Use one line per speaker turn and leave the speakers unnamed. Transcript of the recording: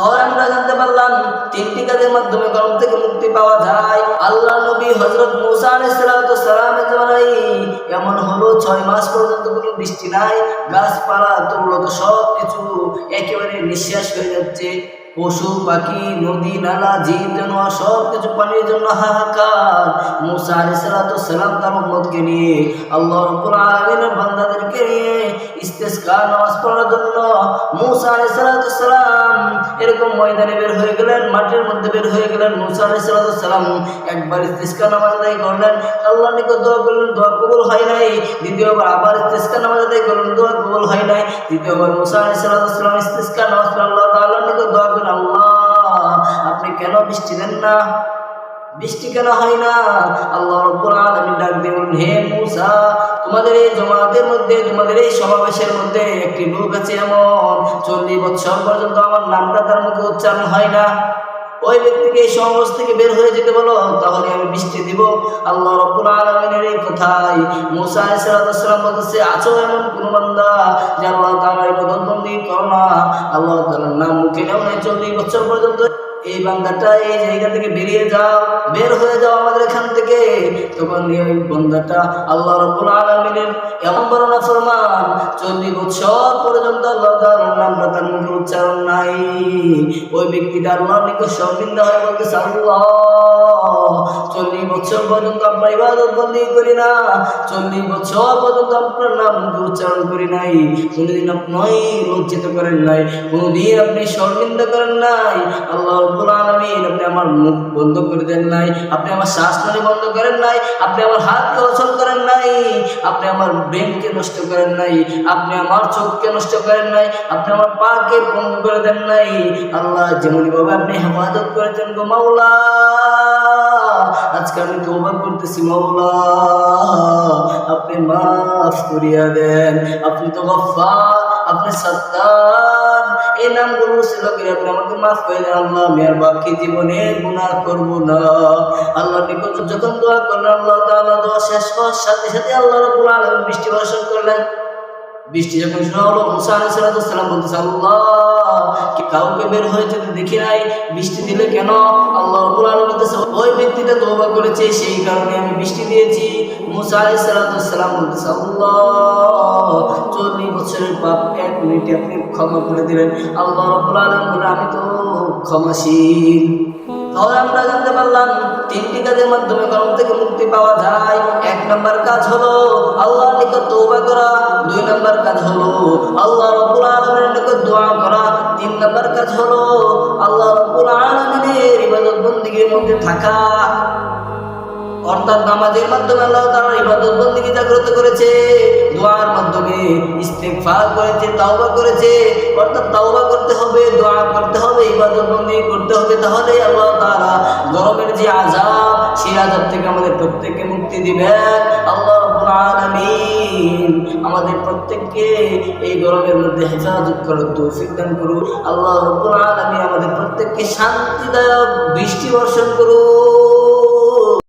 তাহলে আমরা জানতে পারলাম, তিনটি কাজের মাধ্যমে গরম থেকে মুক্তি পাওয়া যায়। আল্লাহ নবী হজরত মুসা আলাইসালামের জমানাই এমন হলো, ছয় মাস পর্যন্ত কোনো বৃষ্টি নাই, গাছপালা, তরুলত সব কিছু একেবারে নিঃশ্বাস হয়ে যাচ্ছে। পশু, পাখি, নদী, নালা, জীব জানোয়ার সব কিছু পানির জন্য হাহাকার। মুসা আলাইসালাম তার মোহাম্মদকে নিয়ে আল্লাহ রব্বুল বান্দাদেরকে নিয়ে ইস্তেস্কা নামাজ পড়ার জন্য মুসা আলাইসালাম এরকম ময়দানে বের হয়ে গেলেন, মাঠের মধ্যে বের হয়ে গেলেন। মুসা আলাইসালাম একবার ইস্তেস্কা নামাজ আদায় করলেন। আল্লাহ নিকট দোয়া করলেন, দোয়া কবুল হয় নাই। দ্বিতীয়বার আবার ইস্তেস্কা নামাজ আদায় করলেন, দোয়া কবুল হয় নাই। তৃতীয়বার মুসা আলাইসালাম ইস্তেস্কা নামাজ আল্লাহ তাআলার আপনি কেন বৃষ্টি দেন না? বৃষ্টি কেন হয় না? আল্লাহ রব্বুল আলামিন ডাক হে মুসা, তোমাদের এই জমাতের মধ্যে, তোমাদের এই সমাবেশের মধ্যে একটি লোক আছে এমন। চল্লিশ বছর পর্যন্ত আমার নামটা তার মুখে উচ্চারণ হয় না। ওই ব্যক্তিকে এই সমাবেশ থেকে বের হয়ে যেতে বলো, তাহলে আমি বৃষ্টি দিব। আল্লাহ রব্বুল আলমিনের এই কথাই মুসা সালাম বলতেছে, আছো এমন কোন বান্দা যে আল্লাহ তাআলার ইবাদত বন্দি করো না? আল্লাহ তাআলার নাম মুখে নেও নাই চল্লিশ বছর পর্যন্ত। এই বান্দাটা এই জায়গা থেকে বেরিয়ে যাও, বের হয়ে যাও আমাদের এখান থেকে। তখন ওই বান্দাটা আল্লাহ রব্বুল আলমিনের এমন বর্ণনা ফরমান, চল্লিশ বছর পর্যন্ত আল্লাহ তাআলার নামটা তার মুখে উচ্চারণ নাই। ওই ব্যক্তিটা আল্লাহর নিকট শর্মিন্দা হয়ে বলতে আল্লাহ! পর্যন্ত আপনার ইবাদত বন্দী করি না। চল্লিশ বছর পর্যন্ত আপনার নাম উচ্চারণ করি নাই। কোনোদিন আপনি লজ্জিত করেন নাই। কোনোদিন আপনি শর্মিন্দা করেন নাই। আল্লাহ আলামিন আপনি আমার মুখ বন্ধ করে দেন নাই। আপনি আমার শ্বাস বন্ধ করেন নাই। আপনি আমার হাতকে অচল করেন নাই। আপনি আমার ব্রেনকে নষ্ট করেন নাই। আপনি আমার চোখকে নষ্ট করেন নাই। আপনি আমার পাকে বন্ধ করে দেন নাই। আল্লাহ যেমনই ভাবে আপনি হেফাজত করেছেন গো মাওলা। আজকে আমি তৌবা করতেছি, মাওলা। আপনি মাফ করিয়া দেন। আপনি তো গফফার, আপনি সত্তার। এই নামগুলো ছিল করে আপনি আমাকে মাফ করে দেন। আল্লাহ, আমি আর বাকি জীবনে গুনাহ করব না। আল্লাহ নিকট যখন দোয়া করলেন, আল্লাহ তাআলা দোয়া শেষ হওয়ার সাথে সাথে আল্লাহ রাব্বুল আলামিন বৃষ্টি বর্ষণ করলেন। বৃষ্টি যখন শোনা হলো, মুসা আলাইহিস সালাম বলতেছে আল্লাহ কাউকে বের হয়ে দেখি নাই? বৃষ্টি দিলে কেন? আল্লাহ বলতেছে, ওই ব্যক্তিটা তওবা করেছে, সেই কারণে আমি বৃষ্টি দিয়েছি। মুসা সালাম বলতেছে আল্লাহ, চল্লিশ বছরের এক মিনিটে আপনি ক্ষমা করে দিলেন আল্লাহ রাব্বুল আলামিন বলে, আমি তো ক্ষমাশীল। তাহলে আমরা জানতে পারলাম, তিনটি কাজের মাধ্যমে গরম থেকে মুক্তি পাওয়া যায়। এক নম্বর কাজ হলো, আল্লাহর নিকট তওবা করা। বন্দিগির মধ্যে থাকা, অর্থাৎ নামাজের মাধ্যমে আল্লাহ তারা ইবাদত বন্দিকে জাগ্রত করেছে, দোয়ার মাধ্যমে ইস্তেফা করেছে, তাওবা করেছে। অর্থাৎ তাওবা করতে হবে, দোয়া করতে হবে, ইবাদত বন্দি করতে হবে, তাহলে আল্লাহ তারা গরমের যে আজাব সেই আজাব থেকে আমাদের প্রত্যেককে মুক্তি দিবেন। আল্লাহ আমাদের প্রত্যেককে এই গরমের মধ্যে হেফাজত করার তৌফিক দান করুন। আল্লাহ রব্বুল আমাদের প্রত্যেককে শান্তিদায়ক বৃষ্টি বর্ষণ করুন।